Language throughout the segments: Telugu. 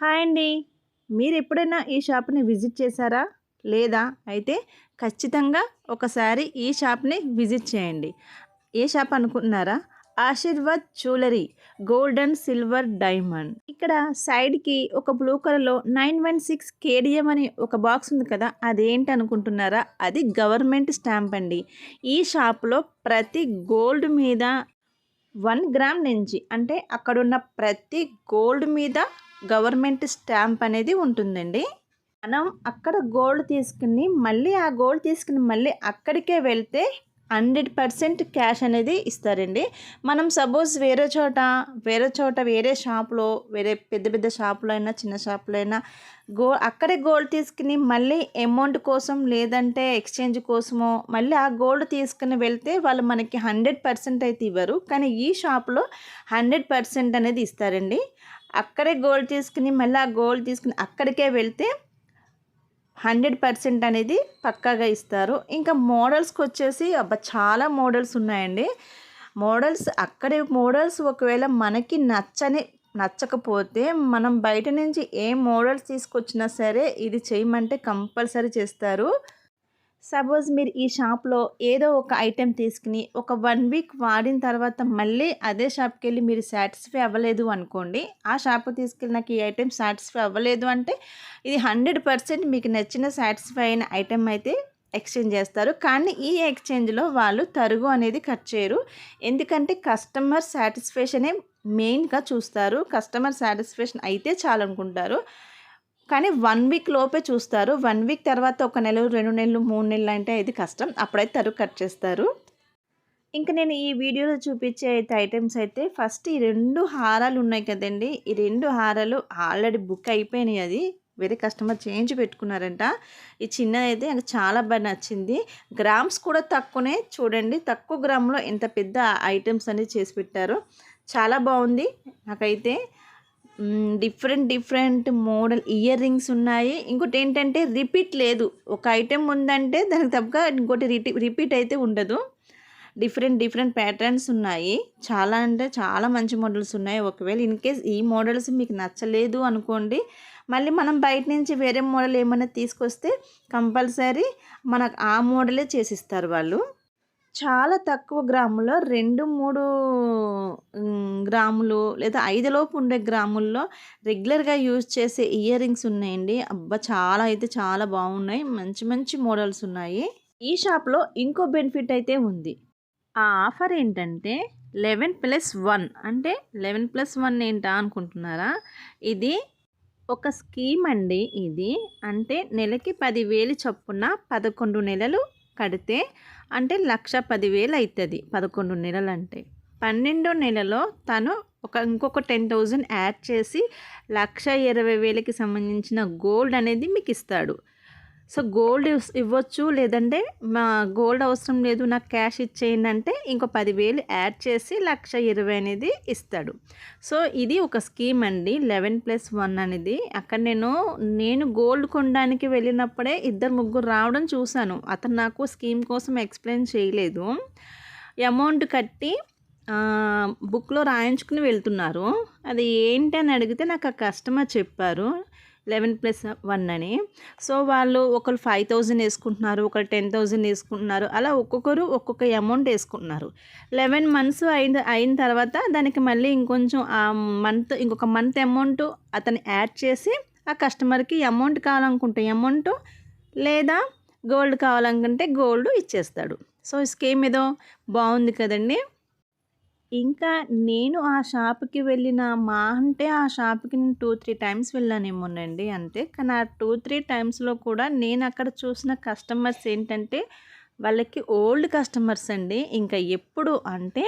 హాయ్ అండి. మీరు ఎప్పుడైనా ఈ షాప్ని విజిట్ చేశారా? లేదా? అయితే ఖచ్చితంగా ఒకసారి ఈ షాప్ని విజిట్ చేయండి. ఏ షాప్ అనుకుంటున్నారా? Ashirwad jewellery gold and silver diamond. ఇక్కడ సైడ్కి ఒక బ్లూ కలర్లో నైన్ వన్ సిక్స్ కేడిఎం అని ఒక బాక్స్ ఉంది కదా అదేంటి అనుకుంటున్నారా? అది గవర్నమెంట్ స్టాంప్ అండి. ఈ షాప్లో ప్రతి గోల్డ్ మీద వన్ గ్రామ్ నుంచి అంటే అక్కడున్న ప్రతి గోల్డ్ మీద గవర్నమెంట్ స్టాంప్ అనేది ఉంటుందండి. మనం అక్కడ గోల్డ్ తీసుకుని మళ్ళీ ఆ గోల్డ్ తీసుకుని మళ్ళీ అక్కడికే వెళ్తే హండ్రెడ్ పర్సెంట్ క్యాష్ అనేది ఇస్తారండి. మనం సపోజ్ వేరే చోట వేరే చోట వేరే షాప్లో వేరే పెద్ద పెద్ద షాపులో అయినా చిన్న షాపులో అయినా గో అక్కడే గోల్డ్ తీసుకుని మళ్ళీ అమౌంట్ కోసం లేదంటే ఎక్స్చేంజ్ కోసమో మళ్ళీ ఆ గోల్డ్ తీసుకుని వెళ్తే వాళ్ళు మనకి హండ్రెడ్ పర్సెంట్ అయితే ఇవ్వరు. కానీ ఈ షాప్లో హండ్రెడ్ పర్సెంట్ అనేది ఇస్తారండి. అక్కడే గోల్డ్ తీసుకుని మళ్ళీ ఆ గోల్డ్ తీసుకుని అక్కడికే వెళ్తే హండ్రెడ్ పర్సెంట్ అనేది పక్కాగా ఇస్తారు. ఇంకా మోడల్స్కి వచ్చేసి అబ్బా చాలా మోడల్స్ ఉన్నాయండి. మోడల్స్ అక్కడే మోడల్స్ ఒకవేళ మనకి నచ్చని నచ్చకపోతే మనం బయట నుంచి ఏ మోడల్స్ తీసుకొచ్చినా సరే ఇది చేయమంటే కంపల్సరీ చేస్తారు. సపోజ్ మీరు ఈ షాప్లో ఏదో ఒక ఐటెం తీసుకుని ఒక వన్ వీక్ వాడిన తర్వాత మళ్ళీ అదే షాప్కి వెళ్ళి మీరు సాటిస్ఫై అవ్వలేదు అనుకోండి ఆ షాప్కి తీసుకెళ్ళి నాకు ఈ ఐటెం సాటిస్ఫై అవ్వలేదు అంటే ఇది హండ్రెడ్ పర్సెంట్ మీకు నచ్చిన సాటిస్ఫై అయిన ఐటెం అయితే ఎక్స్చేంజ్ చేస్తారు. కానీ ఈ ఎక్స్చేంజ్లో వాళ్ళు తరుగు అనేది కట్ చేయరు. ఎందుకంటే కస్టమర్ సాటిస్ఫాక్షనే మెయిన్గా చూస్తారు. కస్టమర్ సాటిస్ఫాక్షన్ అయితే చాలనుకుంటారు. కానీ వన్ వీక్ లోపే చూస్తారు. వన్ వీక్ తర్వాత ఒక నెల రెండు నెలలు మూడు నెలలు అంటే ఇది కష్టం. అప్పుడైతే తరుగు కట్ చేస్తారు. ఇంకా నేను ఈ వీడియోలో చూపించే అయితే ఐటమ్స్ అయితే ఫస్ట్ ఈ రెండు హారాలు ఉన్నాయి కదండి. ఈ రెండు హారాలు ఆల్రెడీ బుక్ అయిపోయినాయి అది. వేరే కస్టమర్ చేంజ్ పెట్టుకున్నారంట. ఈ చిన్నది అయితే నాకు చాలా బాగా నచ్చింది. గ్రామ్స్ కూడా తక్కువనే. చూడండి తక్కువ గ్రామ్లో ఎంత పెద్ద ఐటమ్స్ అనేది చేసి పెట్టారు. చాలా బాగుంది. నాకైతే different different model ear rings ఉన్నాయి. ఇంకోటి ఏంటంటే రిపీట్ లేదు. ఒక ఐటెం ఉందంటే దానికి తప్పగా ఇంకోటి రిపీట్ అయితే ఉండదు. డిఫరెంట్ డిఫరెంట్ ప్యాటర్న్స్ ఉన్నాయి. చాలా అంటే చాలా మంచి మోడల్స్ ఉన్నాయి. ఒకవేళ ఇన్ కేస్ ఈ మోడల్స్ మీకు నచ్చలేదు అనుకోండి మళ్ళీ మనం బయట నుంచి వేరే మోడల్ ఏమైనా తీసుకొస్తే కంపల్సరీ మనకు ఆ మోడలే చేసిస్తారు వాళ్ళు. చాలా తక్కువ గ్రాములో రెండు మూడు గ్రాములు లేదా ఐదులోపు ఉండే గ్రాముల్లో రెగ్యులర్గా యూజ్ చేసే ఇయర్ రింగ్స్ ఉన్నాయండి. అబ్బా! చాలా అయితే చాలా బాగున్నాయి. మంచి మంచి మోడల్స్ ఉన్నాయి. ఈ షాప్లో ఇంకో బెనిఫిట్ అయితే ఉంది. ఆ ఆఫర్ ఏంటంటే లెవెన్ ప్లస్ వన్. అంటే లెవెన్ ప్లస్ వన్ ఏంటా అనుకుంటున్నారా? ఇది ఒక స్కీమ్ అండి ఇది. అంటే నెలకి పదివేలు చొప్పున పదకొండు నెలలు కడితే అంటే లక్ష పదివేలు అవుతుంది పదకొండు నెలలు అంటే పన్నెండో నెలలో తను ఒక ఇంకొక టెన్ థౌజండ్ యాడ్ చేసి లక్ష ఇరవై వేలకి సంబంధించిన గోల్డ్ అనేది మీకు ఇస్తాడు. సో గోల్డ్ ఇవ్వచ్చు. లేదంటే మా గోల్డ్ అవసరం లేదు నాకు క్యాష్ ఇచ్చేయండి అంటే ఇంకో పదివేలు యాడ్ చేసి లక్ష ఇరవై అనేది ఇస్తాడు. సో ఇది ఒక స్కీమ్ అండి. లెవెన్ ప్లస్ వన్ అనేది. అక్కడ నేను నేను గోల్డ్ కొనడానికి వెళ్ళినప్పుడే ఇద్దరు ముగ్గురు రావడం చూశాను. అతను నాకు స్కీమ్ కోసం ఎక్స్ప్లెయిన్ చేయలేదు. అమౌంట్ కట్టి బుక్లో రాయించుకుని వెళ్తున్నారు. అది ఏంటి అని అడిగితే నాకు ఆ కస్టమర్ చెప్పారు. లెవెన్ ప్లస్ వన్ అని. సో వాళ్ళు ఒకరు ఫైవ్ థౌజండ్ వేసుకుంటున్నారు ఒకరు టెన్ థౌజండ్ వేసుకుంటున్నారు అలా ఒక్కొక్కరు ఒక్కొక్క అమౌంట్ వేసుకుంటున్నారు. లెవెన్ మంత్స్ అయిన అయిన తర్వాత దానికి మళ్ళీ ఇంకొంచెం ఆ మంత్ ఇంకొక మంత్ అమౌంట్ అతను యాడ్ చేసి ఆ కస్టమర్కి అమౌంట్ కావాలనుకుంటే అమౌంట్ లేదా గోల్డ్ కావాలనుకుంటే గోల్డ్ ఇచ్చేస్తాడు. సో స్కీమ్ ఏదో బాగుంది కదండి. ఇంకా నేను ఆ షాప్‌కి వెళ్ళిన మా అంటే ఆ షాప్‌కి నేను టూ త్రీ టైమ్స్ వెళ్ళానేమోనండి అంతే. కానీ ఆ టూ త్రీ టైమ్స్‌లో కూడా నేను అక్కడ చూసిన కస్టమర్స్ ఏంటంటే, వాళ్ళకి ఓల్డ్ కస్టమర్స్ అండి. ఇంకా ఎప్పుడు అంటే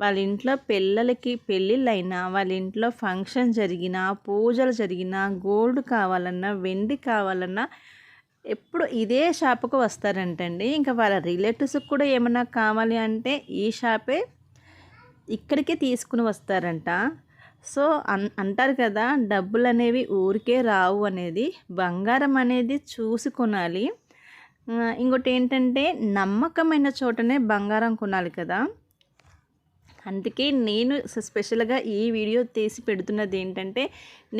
వాళ్ళ ఇంట్లో పిల్లలకి పెళ్ళిళ్ళైనా, వాళ్ళ ఇంట్లో ఫంక్షన్ జరిగినా, పూజలు జరిగినా, గోల్డ్ కావాలన్నా, వెండి కావాలన్నా ఎప్పుడు ఇదే షాప్‌కు వస్తారంటండి. ఇంకా వాళ్ళ రిలేటివ్స్‌కి కూడా ఏమైనా కావాలి అంటే ఈ షాపే ఇక్కడికే తీసుకుని వస్తారంట. సో అన్ అంటారు కదా డబ్బులు అనేవి ఊరికే రావు అనేది బంగారం అనేది చూసి కొనాలి ఇంకోటి ఏంటంటే నమ్మకమైన చోటనే బంగారం కొనాలి కదా. అందుకే నేను స్పెషల్గా ఈ వీడియో తీసి పెడుతున్నది ఏంటంటే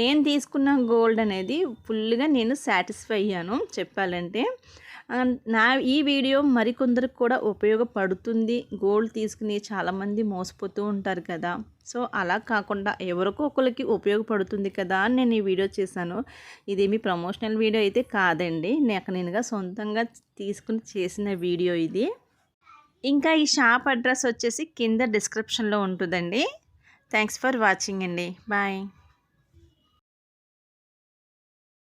నేను తీసుకున్న గోల్డ్ అనేది ఫుల్గా నేను సాటిస్ఫై అయ్యాను చెప్పాలంటే. నా ఈ వీడియో మరికొందరికి కూడా ఉపయోగపడుతుంది. గోల్డ్ తీసుకుని చాలామంది మోసపోతూ ఉంటారు కదా. సో అలా కాకుండా ఎవరికో ఒకరికి ఉపయోగపడుతుంది కదా అని నేను ఈ వీడియో చేశాను. ఇదేమి ప్రమోషనల్ వీడియో అయితే కాదండి. నాకు నేనుగా సొంతంగా తీసుకుని చేసిన వీడియో ఇది. ఇంకా ఈ షాప్ అడ్రస్ వచ్చేసి కింద డిస్క్రిప్షన్లో ఉంటుందండి. థ్యాంక్స్ ఫర్ వాచింగ్ అండి. బాయ్.